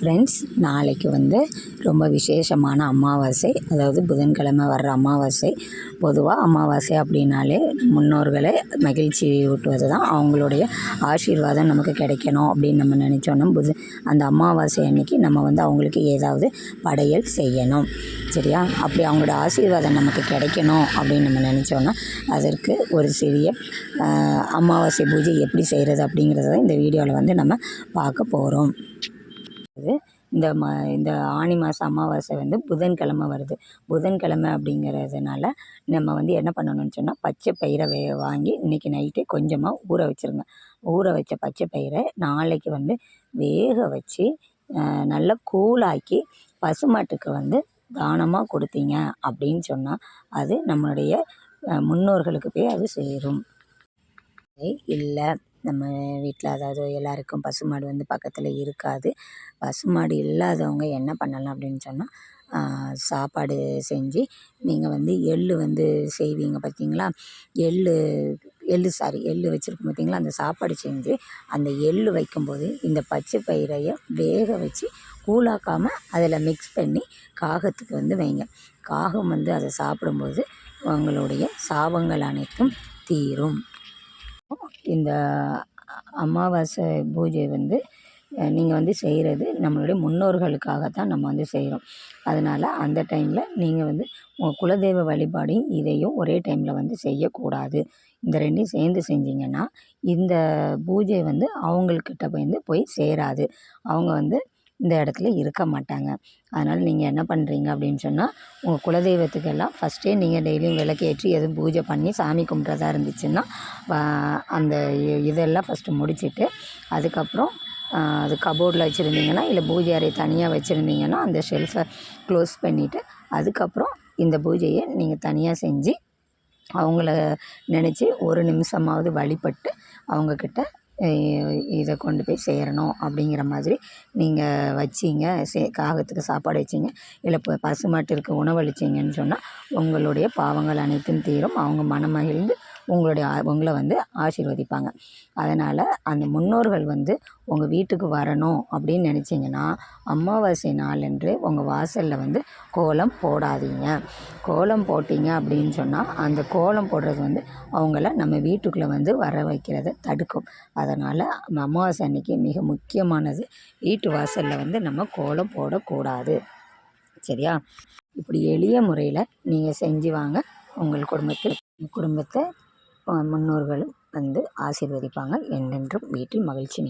Friends நாளைக்கு வந்து ரொம்ப விசேஷமான அமாவாசை அதாவது புதன்கிழமை வர்ற அமாவாசை. பொதுவாக அமாவாசை அப்படின்னாலே முன்னோர்களை மகிழ்ச்சி ஊட்டுவது தான் அவங்களுடைய ஆசீர்வாதம் நமக்கு கிடைக்கணும் அப்படின்னு நம்ம நினச்சோன்னா புது அந்த அமாவாசை அன்னைக்கு நம்ம வந்து அவங்களுக்கு ஏதாவது படையல் செய்யணும். சரியா? அப்படி அவங்களோட ஆசீர்வாதம் நமக்கு கிடைக்கணும் அப்படின்னு நம்ம நினச்சோன்னா அதற்கு ஒரு சிறிய அமாவாசை பூஜை எப்படி செய்கிறது அப்படிங்கிறத இந்த வீடியோவில் வந்து நம்ம பார்க்க போகிறோம் வருது. இந்த ம இந்த ஆனி மாதம் அமாவாசை வந்து புதன்கிழமை வருது. புதன்கிழமை அப்படிங்கிறதுனால நம்ம வந்து என்ன பண்ணணும்னு சொன்னால் பச்சை பயிரை வே வாங்கி இன்றைக்கி நைட்டே கொஞ்சமாக ஊற வச்சுருங்க. ஊற வச்ச பச்சை பயிரை நாளைக்கு வந்து வேக வச்சு நல்லா கூழாக்கி பசுமாட்டுக்கு வந்து தானமாக கொடுத்தீங்க அப்படின்னு சொன்னால் அது நம்மளுடைய முன்னோர்களுக்கு போய் அது சேரும். இல்லை. நம்ம வீட்டில் அதாவது எல்லாருக்கும் பசுமாடு வந்து பக்கத்தில் இருக்காது. பசுமாடு இல்லாதவங்க என்ன பண்ணலாம் அப்படின்னு சொன்னால் சாப்பாடு செஞ்சு நீங்கள் வந்து எள் வந்து செய்வீங்க பார்த்தீங்களா எள் எள் சாரி எள் வச்சுருக்கோம் பார்த்தீங்களா அந்த சாப்பாடு செஞ்சு அந்த எள்ளு வைக்கும்போது இந்த பச்சை பயிரையை வேக வச்சு கூழாக்காமல் அதில் மிக்ஸ் பண்ணி காகத்துக்கு வந்து வைங்க. காகம் வந்து அதை சாப்பிடும்போது உங்களுடைய சாபங்கள் அனைத்தும் தீரும். இந்த அமாவாசை பூஜை வந்து நீங்கள் வந்து செய்கிறது நம்மளுடைய முன்னோர்களுக்காக தான் நம்ம வந்து செய்கிறோம் அதனால் அந்த டைமில் நீங்கள் வந்து உங்கள் குலதெய்வ வழிபாடையும் இதையும் ஒரே டைமில் வந்து செய்யக்கூடாது. இந்த ரெண்டையும் சேர்ந்து செஞ்சிங்கன்னா இந்த பூஜை வந்து அவங்கள்கிட்ட வந்து போய் சேராது. அவங்க வந்து இந்த இடத்துல இருக்க மாட்டாங்க. அதனால் நீங்கள் என்ன பண்ணுறீங்க அப்படின்னு சொன்னால் உங்கள் குலதெய்வத்துக்கெல்லாம் ஃபஸ்ட்டே நீங்கள் டெய்லியும் விளக்கேற்றி எதுவும் பூஜை பண்ணி சாமி கும்பிட்றதா இருந்துச்சுன்னா அந்த இதெல்லாம் ஃபஸ்ட்டு முடிச்சுட்டு அதுக்கப்புறம் அது கபோர்டில் வச்சுருந்தீங்கன்னா இல்லை பூஜை அறை தனியாக வச்சுருந்தீங்கன்னா அந்த ஷெல்ஃபை க்ளோஸ் பண்ணிவிட்டு அதுக்கப்புறம் இந்த பூஜையை நீங்கள் தனியாக செஞ்சு அவங்கள நினச்சி ஒரு நிமிஷமாவது வழிபட்டு அவங்கக்கிட்ட இதை கொண்டு போய் சேரணும் அப்படிங்கிற மாதிரி நீங்கள் வச்சீங்க. சே காகத்துக்கு சாப்பாடு வச்சீங்க. இல்லை இப்போ பசுமாட்டிற்கு உணவளிச்சிங்கன்னு சொன்னால் உங்களுடைய பாவங்கள் அனைத்தும் தீரும். அவங்க மனமகிழ்ந்து உங்களுடைய உங்களை வந்து ஆசீர்வதிப்பாங்க. அதனால் அந்த முன்னோர்கள் வந்து உங்கள் வீட்டுக்கு வரணும் அப்படின்னு நினச்சிங்கன்னா அமாவாசை நாளன்று உங்கள் வாசலில் வந்து கோலம் போடாதீங்க. கோலம் போட்டீங்க அப்படின்னு சொன்னால் அந்த கோலம் போடுறது வந்து அவங்கள நம்ம வீட்டுக்குள்ளே வந்து வர வைக்கிறத தடுக்கும். அதனால் அமாவாசை அன்னைக்கு மிக முக்கியமானது வீட்டு வாசலில் வந்து நம்ம கோலம் போடக்கூடாது. சரியா? இப்படி எளிய முறையில் நீங்கள் செஞ்சு வாங்க. உங்கள் குடும்பத்தில் குடும்பத்தை முன்னோர்கள் முன்னோர்களும் வந்து ஆசீர்வதிப்பாங்க. என்றென்றும் வீட்டில் மகிழ்ச்சி